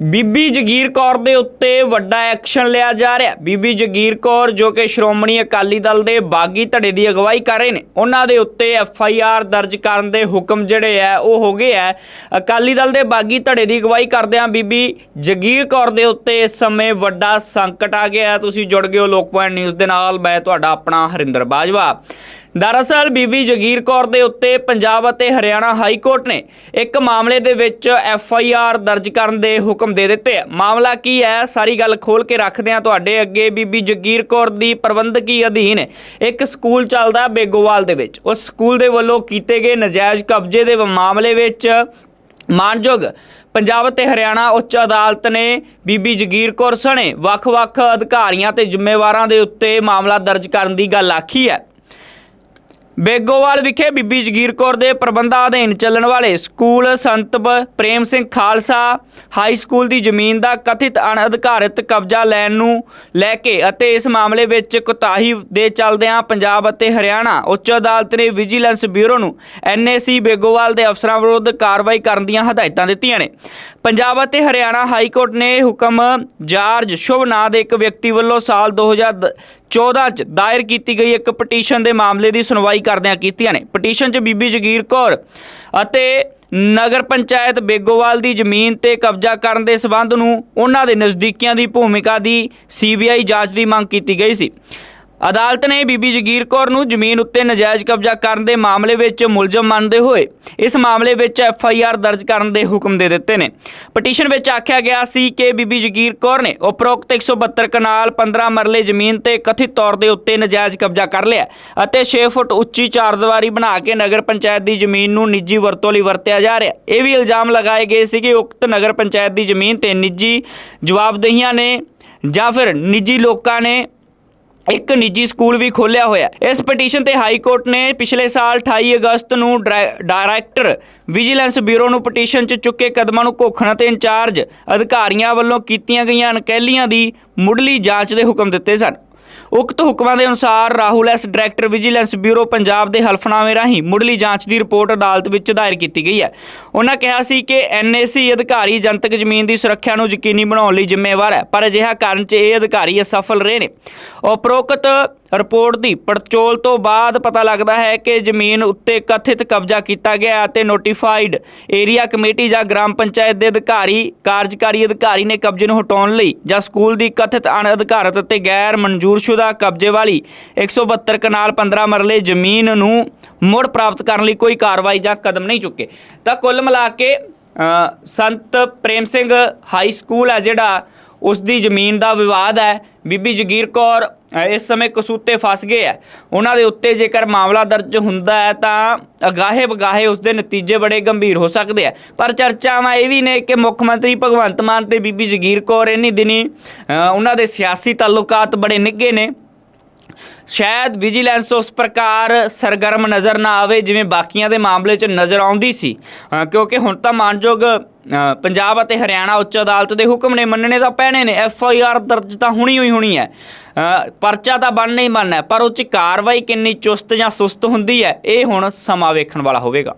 ਬੀਬੀ ਜਗੀਰ ਕੌਰ ਦੇ ਉੱਤੇ ਵੱਡਾ ਐਕਸ਼ਨ ਲਿਆ ਜਾ ਰਿਹਾ। ਬੀਬੀ ਜਗੀਰ ਕੌਰ, ਜੋ ਕਿ ਸ਼੍ਰੋਮਣੀ ਅਕਾਲੀ ਦਲ ਦੇ ਬਾਗੀ ਧੜੇ ਦੀ ਅਗਵਾਈ ਕਰ ਰਹੇ ਨੇ, ਉਹਨਾਂ ਦੇ ਉੱਤੇ ਐਫ ਆਈ ਆਰ ਦਰਜ ਕਰਨ ਦੇ ਹੁਕਮ ਜਿਹੜੇ ਆ, ਉਹ ਹੋ ਗਏ ਆ। ਅਕਾਲੀ ਦਲ ਦੇ ਬਾਗੀ ਧੜੇ ਦੀ ਅਗਵਾਈ ਕਰਦਿਆਂ ਬੀਬੀ ਜਗੀਰ ਕੌਰ ਦੇ ਉੱਤੇ ਇਸ ਸਮੇਂ ਵੱਡਾ ਸੰਕਟ ਆ ਗਿਆ। ਤੁਸੀਂ ਜੁੜ ਗਏ ਹੋ ਲੋਕ ਪੁਆਇੰਟ ਨਿਊਜ਼ ਦੇ ਨਾਲ। ਮੈਂ ਤੁਹਾਡਾ ਆਪਣਾ ਹਰਿੰਦਰ ਬਾਜਵਾ। ਦਰਅਸਲ ਬੀਬੀ ਜਗੀਰ ਕੌਰ ਦੇ ਉੱਤੇ ਪੰਜਾਬ ਅਤੇ ਹਰਿਆਣਾ ਹਾਈ ਕੋਰਟ ਨੇ ਇੱਕ ਮਾਮਲੇ ਦੇ ਵਿੱਚ ਐਫ ਆਈ ਆਰ ਦਰਜ ਕਰਨ ਦੇ ਹੁਕਮ ਦੇ ਦਿੱਤੇ ਆ। ਮਾਮਲਾ ਕੀ ਹੈ? ਸਾਰੀ ਗੱਲ ਖੋਲ ਕੇ ਰੱਖਦੇ ਆ ਤੁਹਾਡੇ ਅੱਗੇ। ਬੀਬੀ ਜਗੀਰ ਕੌਰ ਦੀ ਪ੍ਰਬੰਧਕੀ ਅਧੀਨ ਇੱਕ ਸਕੂਲ ਚੱਲਦਾ ਬੇਗੋਵਾਲ ਦੇ ਵਿੱਚ। ਉਸ ਸਕੂਲ ਦੇ ਵੱਲੋਂ ਕੀਤੇ ਗਏ ਨਜਾਇਜ਼ ਕਬਜ਼ੇ ਦੇ ਮਾਮਲੇ ਵਿੱਚ ਮਾਨਯੋਗ ਪੰਜਾਬ ਤੇ ਹਰਿਆਣਾ ਉੱਚ ਅਦਾਲਤ ਨੇ ਬੀਬੀ ਜਗੀਰ ਕੌਰ ਸਣੇ ਵੱਖ-ਵੱਖ ਅਧਿਕਾਰੀਆਂ ਤੇ ਜ਼ਿੰਮੇਵਾਰਾਂ ਦੇ ਉੱਤੇ ਮਾਮਲਾ ਦਰਜ ਕਰਨ ਦੀ ਗੱਲ ਆਖੀ ਹੈ। ਬੇਗੋਵਾਲ ਵਿਖੇ ਬੀਬੀ ਜਗੀਰ ਕੌਰ ਦੇ ਪ੍ਰਬੰਧਾਂ ਅਧੀਨ ਚੱਲਣ ਵਾਲੇ school Sant Prem Singh Khalsa high school ਦੀ ਜ਼ਮੀਨ ਦਾ ਕਥਿਤ ਅਣਅਧਿਕਾਰਿਤ ਕਬਜ਼ਾ ਲੈਣ ਨੂੰ ਲੈ ਕੇ ਅਤੇ ਇਸ ਮਾਮਲੇ ਵਿੱਚ ਕੁਤਾਹੀ ਦੇ ਚੱਲਦਿਆਂ ਪੰਜਾਬ ਅਤੇ ਹਰਿਆਣਾ ਉੱਚ ਅਦਾਲਤ ਨੇ ਵਿਜੀਲੈਂਸ ਬਿਊਰੋ ਨੂੰ ਐਨਏਸੀ ਬੇਗੋਵਾਲ ਦੇ ਅਫਸਰਾਂ ਵਿਰੁੱਧ ਕਾਰਵਾਈ ਕਰਨ ਦੀਆਂ ਹਦਾਇਤਾਂ ਦਿੱਤੀਆਂ ਨੇ। ਪੰਜਾਬ ਅਤੇ ਹਰਿਆਣਾ ਹਾਈ ਕੋਰਟ ਨੇ ਹੁਕਮ ਜਾਰਜ ਸ਼ੁਭ ਨਾਂ ਦੇ ਇੱਕ ਵਿਅਕਤੀ ਵੱਲੋਂ ਸਾਲ 2014 ਚ ਦਾਇਰ ਕੀਤੀ ਗਈ ਇੱਕ ਪਟੀਸ਼ਨ ਦੇ ਮਾਮਲੇ ਦੀ ਸੁਣਵਾਈ ਕਰਦਿਆਂ ਕੀਤੀਆਂ ਨੇ। ਪਟੀਸ਼ਨ 'ਚ ਬੀਬੀ ਜਗੀਰ ਕੌਰ ਅਤੇ ਨਗਰ ਪੰਚਾਇਤ ਬੇਗੋਵਾਲ ਦੀ ਜ਼ਮੀਨ ਤੇ ਕਬਜ਼ਾ ਕਰਨ ਦੇ ਸਬੰਧ ਨੂੰ ਉਹਨਾਂ ਦੇ ਨਜ਼ਦੀਕੀਆਂ ਦੀ ਭੂਮਿਕਾ ਦੀ ਸੀਬੀਆਈ ਜਾਂਚ ਦੀ ਮੰਗ ਕੀਤੀ ਗਈ ਸੀ। ਅਦਾਲਤ ਨੇ ਬੀਬੀ ਜਗੀਰ ਕੌਰ ਨੂੰ ਜ਼ਮੀਨ ਉੱਤੇ ਨਜਾਇਜ਼ ਕਬਜ਼ਾ ਕਰਨ ਦੇ ਮਾਮਲੇ ਵਿੱਚ ਮੁਲਜ਼ਮ ਮੰਨਦੇ ਹੋਏ ਇਸ ਮਾਮਲੇ ਵਿੱਚ ਐਫ ਆਈ ਆਰ ਦਰਜ ਕਰਨ ਦੇ ਹੁਕਮ ਦੇ ਦਿੱਤੇ ਨੇ। ਪਟੀਸ਼ਨ ਵਿੱਚ ਆਖਿਆ ਗਿਆ ਸੀ ਕਿ ਬੀਬੀ ਜਗੀਰ ਕੌਰ ਨੇ ਉਪਰੋਕਤ 172 ਕਨਾਲ 15 ਮਰਲੇ ਜ਼ਮੀਨ ਤੇ ਕਥਿਤ ਤੌਰ ਦੇ ਉੱਤੇ ਨਜਾਇਜ਼ ਕਬਜ਼ਾ ਕਰ ਲਿਆ ਅਤੇ 6 ਫੁੱਟ ਉੱਚੀ ਚਾਰਦੀਵਾਰੀ ਬਣਾ ਕੇ ਨਗਰ ਪੰਚਾਇਤ ਦੀ ਜ਼ਮੀਨ ਨੂੰ ਨਿੱਜੀ ਵਰਤੋਂ ਲਈ ਵਰਤਿਆ ਜਾ ਰਿਹਾ। ਇਹ ਵੀ ਇਲਜ਼ਾਮ ਲਗਾਏ ਗਏ ਸੀ ਕਿ ਉਕਤ ਨਗਰ ਪੰਚਾਇਤ ਦੀ ਜ਼ਮੀਨ ਤੇ ਨਿੱਜੀ ਜਵਾਬਦਹੀਆਂ ਨੇ ਜਾਂ ਫਿਰ ਨਿੱਜੀ ਲੋਕਾਂ ਨੇ ਇੱਕ ਨਿੱਜੀ ਸਕੂਲ ਵੀ ਖੋਲ੍ਹਿਆ ਹੋਇਆ। ਇਸ ਪਟੀਸ਼ਨ ਤੇ ਹਾਈ ਕੋਰਟ ਨੇ ਪਿਛਲੇ ਸਾਲ 28 ਅਗਸਤ ਨੂੰ ਡਾਇ- ਡਾਇਰੈਕਟਰ ਵਿਜੀਲੈਂਸ ਬਿਊਰੋ ਨੂੰ ਪਟੀਸ਼ਨ 'ਚ ਚੁੱਕੇ ਕਦਮਾਂ ਨੂੰ ਘੋਖਣਾ ਤੇ ਇੰਚਾਰਜ ਅਧਿਕਾਰੀਆਂ ਵੱਲੋਂ ਕੀਤੀਆਂ ਗਈਆਂ ਅਣਕਹਿਲੀਆਂ ਦੀ ਮੁੱਢਲੀ ਜਾਂਚ ਦੇ ਹੁਕਮ ਦਿੱਤੇ ਸਨ। ਉਕਤ ਹੁਕਮਾਂ ਦੇ ਅਨੁਸਾਰ Rahul S director vigilance bureau Punjab ਦੇ ਹਲਫਨਾਮੇ ਰਾਹੀਂ ਮੁੱਢਲੀ ਜਾਂਚ ਦੀ ਰਿਪੋਰਟ ਅਦਾਲਤ ਵਿੱਚ ਦਾਇਰ ਕੀਤੀ ਗਈ ਹੈ। ਉਹਨਾਂ ਕਿਹਾ ਸੀ ਕਿ ਐਨਏਸੀ ਅਧਿਕਾਰੀ ਜਨਤਕ ਜ਼ਮੀਨ ਦੀ ਸੁਰੱਖਿਆ ਨੂੰ ਯਕੀਨੀ ਬਣਾਉਣ ਲਈ ਜ਼ਿੰਮੇਵਾਰ ਹੈ, ਪਰ ਅਜਿਹਾ ਕਰਨ 'ਚ ਇਹ ਅਧਿਕਾਰੀ ਅਸਫਲ ਰਹੇ ਨੇ। ਉਪਰੋਕਤ ਰਿਪੋਰਟ ਦੀ ਪੜਚੋਲ ਤੋਂ ਬਾਅਦ ਪਤਾ ਲੱਗਦਾ ਹੈ ਕਿ ਜ਼ਮੀਨ ਉੱਤੇ ਕਥਿਤ ਕਬਜ਼ਾ ਕੀਤਾ ਗਿਆ ਅਤੇ ਨੋਟੀਫਾਈਡ ਏਰੀਆ ਕਮੇਟੀ ਜਾਂ ਗ੍ਰਾਮ ਪੰਚਾਇਤ ਦੇ ਅਧਿਕਾਰੀ, ਕਾਰਜਕਾਰੀ ਅਧਿਕਾਰੀ ਨੇ ਕਬਜ਼ੇ ਨੂੰ ਹਟਾਉਣ ਲਈ ਜਾਂ ਸਕੂਲ ਦੀ ਕਥਿਤ ਅਣਅਧਿਕਾਰਤ ਅਤੇ ਗੈਰ ਮਨਜ਼ੂਰਸ਼ੁਦਾ ਕਬਜ਼ੇ ਵਾਲੀ 172 ਕਨਾਲ 15 ਮਰਲੇ ਜ਼ਮੀਨ ਨੂੰ ਮੁੜ ਪ੍ਰਾਪਤ ਕਰਨ ਲਈ ਕੋਈ ਕਾਰਵਾਈ ਜਾਂ ਕਦਮ ਨਹੀਂ ਚੁੱਕੇ। ਤਾਂ ਕੁੱਲ ਮਿਲਾ ਕੇ ਸੰਤ ਪ੍ਰੇਮ ਸਿੰਘ ਹਾਈ ਸਕੂਲ ਹੈ ਜਿਹੜਾ ਉਸ ਦੀ ਜ਼ਮੀਨ ਦਾ ਵਿਵਾਦ ਹੈ। ਬੀਬੀ ਜਗੀਰ ਕੌਰ ਇਸ ਸਮੇਂ ਕਸੂਤੇ ਫਸ ਗਏ ਹੈ। ਉਹਨਾਂ ਦੇ ਉੱਤੇ ਜੇਕਰ ਮਾਮਲਾ ਦਰਜ ਹੁੰਦਾ ਹੈ ਤਾਂ ਅਗਾਹੇ ਬਗਾਹੇ ਉਸ ਦੇ ਨਤੀਜੇ ਬੜੇ ਗੰਭੀਰ ਹੋ ਸਕਦੇ ਆ ਪਰ ਚਰਚਾਵਾਂ ਇਹ ਵੀ ਨੇ ਕਿ ਮੁੱਖ ਮੰਤਰੀ ਭਗਵੰਤ ਮਾਨ ਤੇ ਬੀਬੀ ਜਗੀਰ ਕੌਰ ਇੰਨੀ ਦਿਨੀ ਉਹਨਾਂ ਦੇ ਸਿਆਸੀ ਤਾਲੁਕਾਤ ਬੜੇ ਨਿੱਘੇ ਨੇ। ਸ਼ਾਇਦ ਵਿਜੀਲੈਂਸ ਉਸ ਪ੍ਰਕਾਰ ਸਰਗਰਮ ਨਜ਼ਰ ਨਾ ਆਵੇ ਜਿਵੇਂ ਬਾਕੀਆਂ ਦੇ ਮਾਮਲੇ 'ਚ ਨਜ਼ਰ ਆਉਂਦੀ ਸੀ। ਕਿਉਂਕਿ ਹੁਣ ਤਾਂ ਮਾਨਯੋਗ ਪੰਜਾਬ ਅਤੇ ਹਰਿਆਣਾ ਉੱਚ ਅਦਾਲਤ ਦੇ ਹੁਕਮ ਨੇ ਮੰਨਣੇ ਤਾਂ ਪੈਣੇ ਨੇ ਐਫ ਆਈ ਆਰ ਦਰਜ ਤਾਂ ਹੁਣੀ ਹੋਈ ਹੋਣੀ ਹੈ। ਪਰਚਾ ਤਾਂ ਬਣਨਾ ਹੀ ਬਣਨਾ ਪਰ ਉਹ 'ਚ ਕਾਰਵਾਈ ਕਿੰਨੀ ਚੁਸਤ ਜਾਂ ਸੁਸਤ ਹੁੰਦੀ ਹੈ, ਇਹ ਹੁਣ ਸਮਾਂ ਵੇਖਣ ਵਾਲਾ ਹੋਵੇਗਾ।